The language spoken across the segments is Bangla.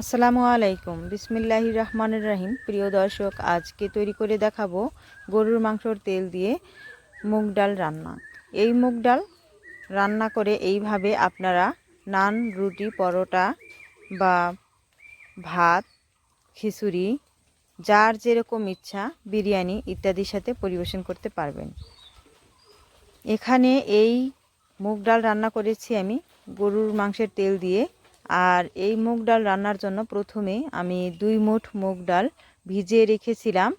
আসসালামু আলাইকুম। বিসমিল্লাহ রহমানুর রাহিম। প্রিয় দর্শক, আজকে তৈরি করে দেখাবো গরুর মাংসর তেল দিয়ে মুগ ডাল রান্না। এই মুগ ডাল রান্না করে এইভাবে আপনারা নান, রুটি, পরোটা বা ভাত, খিচুড়ি, যার যেরকম ইচ্ছা, বিরিয়ানি ইত্যাদির সাথে পরিবেশন করতে পারবেন। এখানে এই মুগ ডাল রান্না করেছি আমি গরুর মাংসের তেল দিয়ে আর এই মুগ ডাল রান্নার জন্য প্রথমে আমি দুই মুঠ মুগ ডাল ভিজিয়ে রেখেছিলাম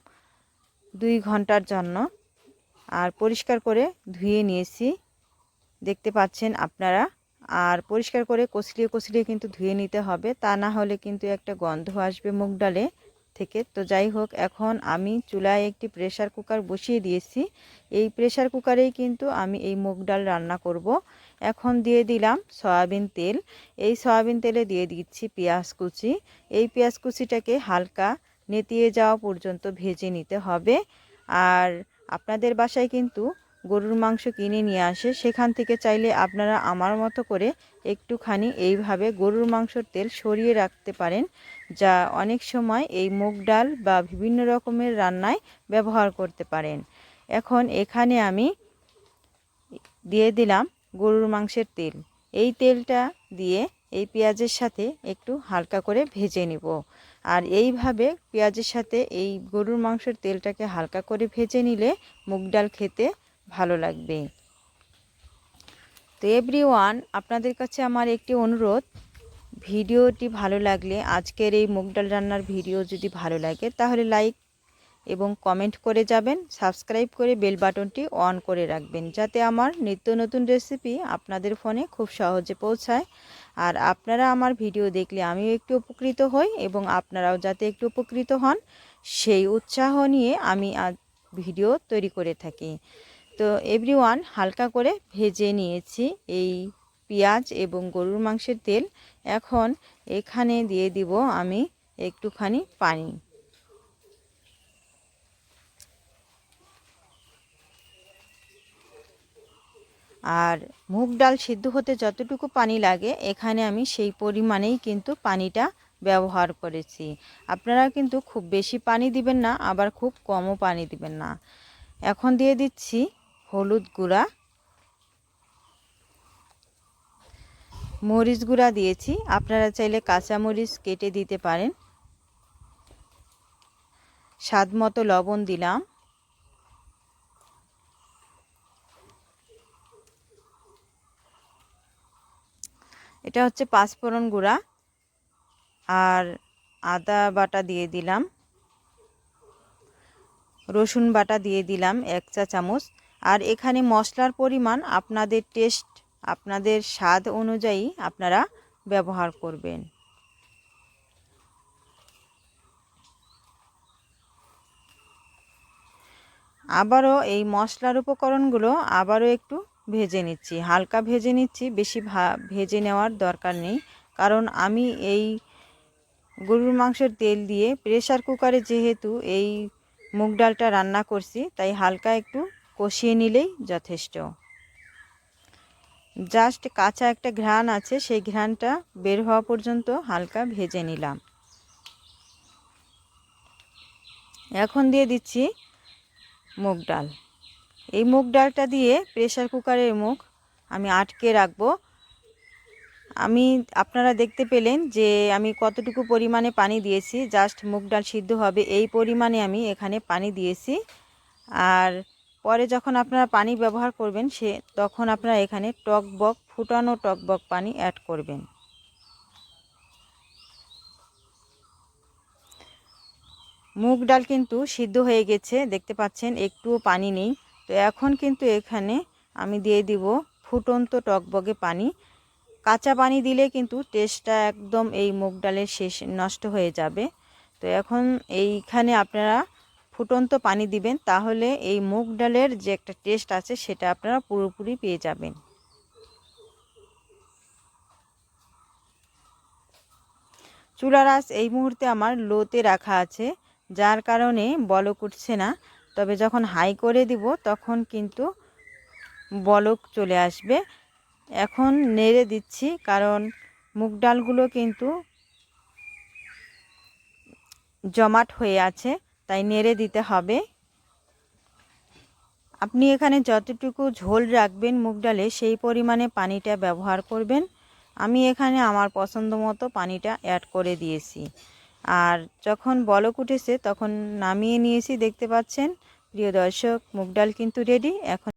দুই ঘণ্টার জন্য। আর পরিষ্কার করে ধুয়ে নিয়েছি, দেখতে পাচ্ছেন আপনারা। আর পরিষ্কার করে কচলিয়ে কচলিয়ে কিন্তু ধুয়ে নিতে হবে, তা না হলে কিন্তু একটা গন্ধ আসবে মুগ ডালে। থেকে। তো যাই হোক, এখন আমি চুলায় একটি প্রেশার কুকার বসিয়ে দিয়েছি। এই প্রেশার কুকারেই কিন্তু আমি এই মুগ ডাল রান্না করব। এখন দিয়ে দিলাম সয়াবিন তেল। এই সয়াবিন তেলে দিয়ে দিচ্ছি পেঁয়াজ কুচি। এই পেঁয়াজ কুচিটাকে হালকা নেতিয়ে যাওয়া পর্যন্ত ভেজে নিতে হবে। আর আপনাদের বাসায় কিন্তু গরুর মাংস কিনে নিয়ে আসে। সেখান থেকে চাইলে আপনারা আমার মতো করে একটুখানি এইভাবে গরুর মাংসর তেল সরিয়ে রাখতে পারেন। যা অনেক সময় এই মুগ ডাল বা বিভিন্ন রকমের রান্নায় ব্যবহার করতে পারেন। এখন এখানে আমি দিয়ে দিলাম গরুর মাংসের তেল। এই তেলটা দিয়ে এই পেঁয়াজের সাথে একটু হালকা করে ভেজে নিব। আর এইভাবে পেঁয়াজের সাথে এই গরুর মাংসের তেলটাকে হালকা করে ভেজে নিলে মুগ ডাল খেতে ভালো লাগবে। তো এভরি আপনাদের কাছে আমার একটি অনুরোধ ভিডিওটি ভালো লাগলে আজকের এই মুগ ডাল রান্নার ভিডিও যদি ভালো লাগে, তাহলে লাইক এবং কমেন্ট করে যাবেন, সাবস্ক্রাইব করে বেল বাটনটি অন করে রাখবেন, যাতে আমার নিত্য নতুন রেসিপি আপনাদের ফোনে খুব সহজে পৌঁছায়। আর আপনারা আমার ভিডিও দেখলে আমিও একটু উপকৃত হই এবং আপনারাও যাতে একটু উপকৃত হন, সেই উৎসাহ নিয়ে আমি ভিডিও তৈরি করে থাকি। তো এভরিওয়ান হালকা করে ভেজে নিয়েছি এই পেঁয়াজ এবং গরুর মাংসের তেল। এখন এখানে দিয়ে দিব আমি একটুখানি পানি। আর মুগ ডাল সিদ্ধ হতে যতটুকু পানি লাগে, এখানে আমি সেই পরিমাণেই কিন্তু পানিটা ব্যবহার করেছি। আপনারা কিন্তু খুব বেশি পানি দিবেন না, আবার খুব কমও পানি দিবেন না। এখন দিয়ে দিচ্ছি হলুদ গুঁড়া। মরিচ গুঁড়া দিয়েছি। আপনারা চাইলে কাঁচা মরিচ কেটে দিতে পারেন। স্বাদ মতো লবণ দিলাম। এটা হচ্ছে পাঁচফোড়ন গুঁড়া। আর আদা বাটা দিয়ে দিলাম। রসুন বাটা দিয়ে দিলাম এক চা চামচ। আর এখানে মশলার পরিমাণ আপনাদের টেস্ট আপনাদের স্বাদ অনুযায়ী আপনারা ব্যবহার করবেন। আবারও এই মশলার উপকরণগুলো আবারও একটু ভেজে নিচ্ছি। হালকা ভেজে নিচ্ছি, বেশি ভেজে নেওয়ার দরকার নেই। কারণ আমি এই গরুর মাংসের তেল দিয়ে প্রেশার কুকারে যেহেতু এই মুগ ডালটা রান্না করছি, তাই হালকা একটু কষিয়ে নিলেই যথেষ্ট। জাস্ট কাঁচা একটা ঘ্রাণ আছে, সেই ঘ্রাণটা বের হওয়া পর্যন্ত হালকা ভেজে নিলাম। এখন দিয়ে দিচ্ছি মুগ ডাল। এই মুগ ডালটা দিয়ে প্রেশার কুকারের মুখ আমি আটকে রাখব। আমি, আপনারা দেখতে পেলেন যে আমি কতটুকু পরিমাণে পানি দিয়েছি। জাস্ট মুগ ডাল সিদ্ধ হবে, এই পরিমাণে আমি এখানে পানি দিয়েছি। আর পরে যখন আপনারা পানি ব্যবহার করবেন, সে তখন আপনারা এখানে টক বক, ফুটানো টক বক পানি অ্যাড করবেন। মুগ ডাল কিন্তু সিদ্ধ হয়ে গেছে, দেখতে পাচ্ছেন একটুও পানি নেই। তো এখন কিন্তু এখানে আমি দিয়ে দিব ফুটন্ত টকবগে পানি। কাঁচা পানি দিলে কিন্তু টেস্টটা একদম এই মুগ ডালের শেষ, নষ্ট হয়ে যাবে। তো এখন এইখানে আপনারা ফুটন্ত পানি দিবেন, তাহলে এই মুগ ডালের যে একটা টেস্ট আছে সেটা আপনারা পুরোপুরি পেয়ে যাবেন। চুলার আঁচ এই মুহূর্তে আমার লোতে রাখা আছে, যার কারণে বলক উঠছে না, তবে যখন হাই করে দিব তখন কিন্তু বলক চলে আসবে। এখন নেড়ে দিচ্ছি, কারণ মুগ ডালগুলো কিন্তু জমাট হয়ে আছে। তাই নেড়ে দিতে হবে। আপনি এখানে যতটুকু ঝোল রাখবেন মুগ ডালে, সেই পরিমাণে পানিটা ব্যবহার করবেন। আমি এখানে আমার পছন্দ মতো পানিটা অ্যাড করে দিয়েছি। আর যখন বলক উঠেছে, তখন নামিয়ে নিয়েছি, দেখতে পাচ্ছেন? প্রিয় দর্শক, মুগ ডাল কিন্তু রেডি এখন